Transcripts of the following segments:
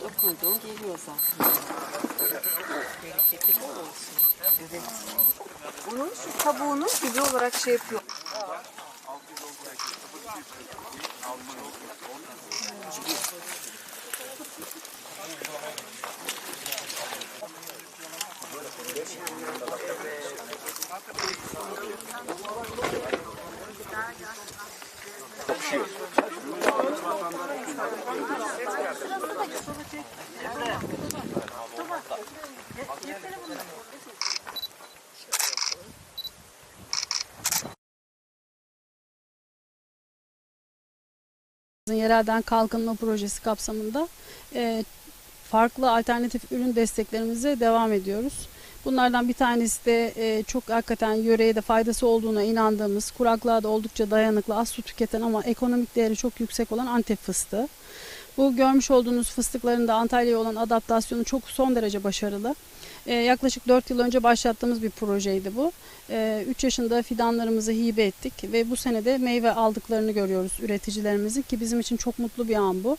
Dokunduğu geliyor zaten. Bereketi bol. Evet. Bunun şu kabuğunu gübre olarak şey yapıyor. Yerelden Kalkınma Projesi kapsamında e, farklı alternatif ürün desteklerimize devam ediyoruz. Bunlardan bir tanesi de e, çok hakikaten yöreye de faydası olduğuna inandığımız, kuraklığa da oldukça dayanıklı, az su tüketen ama ekonomik değeri çok yüksek olan Antep fıstığı. Bu görmüş olduğunuz fıstıkların da Antalya'ya olan adaptasyonu çok son derece başarılı. E, yaklaşık 4 yıl önce başlattığımız bir projeydi bu. 3 yaşında fidanlarımızı hibe ettik ve bu sene de meyve aldıklarını görüyoruz üreticilerimizin ki bizim için çok mutlu bir an bu.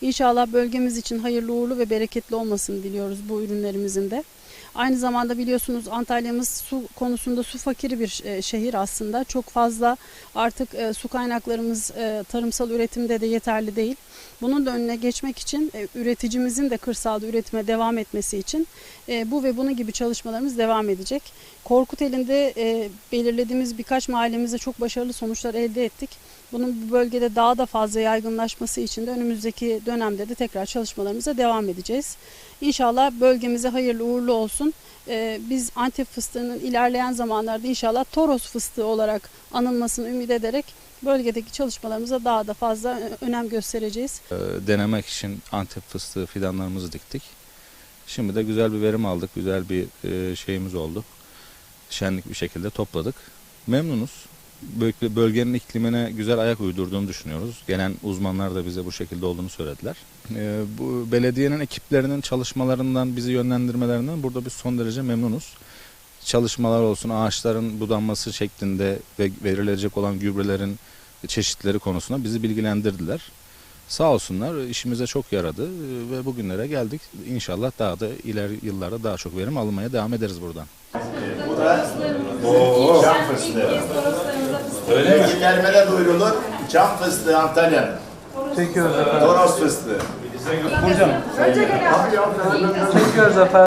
İnşallah bölgemiz için hayırlı uğurlu ve bereketli olmasını diliyoruz bu ürünlerimizin de. Aynı zamanda biliyorsunuz Antalya'mız su konusunda su fakiri bir e, şehir aslında. Çok fazla artık e, su kaynaklarımız e, tarımsal üretimde de yeterli değil. Bunun da önüne geçmek için üreticimizin de kırsalda üretime devam etmesi için bu ve bunun gibi çalışmalarımız devam edecek. Korkuteli'nde belirlediğimiz birkaç mahallemizde çok başarılı sonuçlar elde ettik. Bunun bu bölgede daha da fazla yaygınlaşması için de önümüzdeki dönemde de tekrar çalışmalarımıza devam edeceğiz. İnşallah bölgemize hayırlı uğurlu olsun. Ee, biz Antep fıstığının ilerleyen zamanlarda inşallah Toros fıstığı olarak anılmasını ümit ederek bölgedeki çalışmalarımıza daha da fazla önem göstereceğiz. Ee, denemek için Antep fıstığı fidanlarımızı diktik. Şimdi de güzel bir verim aldık. Güzel bir e, şeyimiz oldu. Şenlik bir şekilde topladık. Memnunuz. Böl- Bölgenin iklimine güzel ayak uydurduğunu düşünüyoruz. Gelen uzmanlar da bize bu şekilde olduğunu söylediler. Ee, Bu belediyenin ekiplerinin çalışmalarından, bizi yönlendirmelerinden burada biz son derece memnunuz. Çalışmalar olsun, ağaçların budanması şeklinde ve verilecek olan gübrelerin çeşitleri konusunda bizi bilgilendirdiler. Sağ olsunlar işimize çok yaradı e, ve bugünlere geldik. İnşallah daha da ileri yıllarda daha çok verim almaya devam ederiz buradan. Oo. Çam fıstığı. Öyle mi? Gelmede duyurulur. Çam fıstığı Antalya'nın. Çekiyoruz efendim. Toros fıstığı. Çekiyoruz efendim.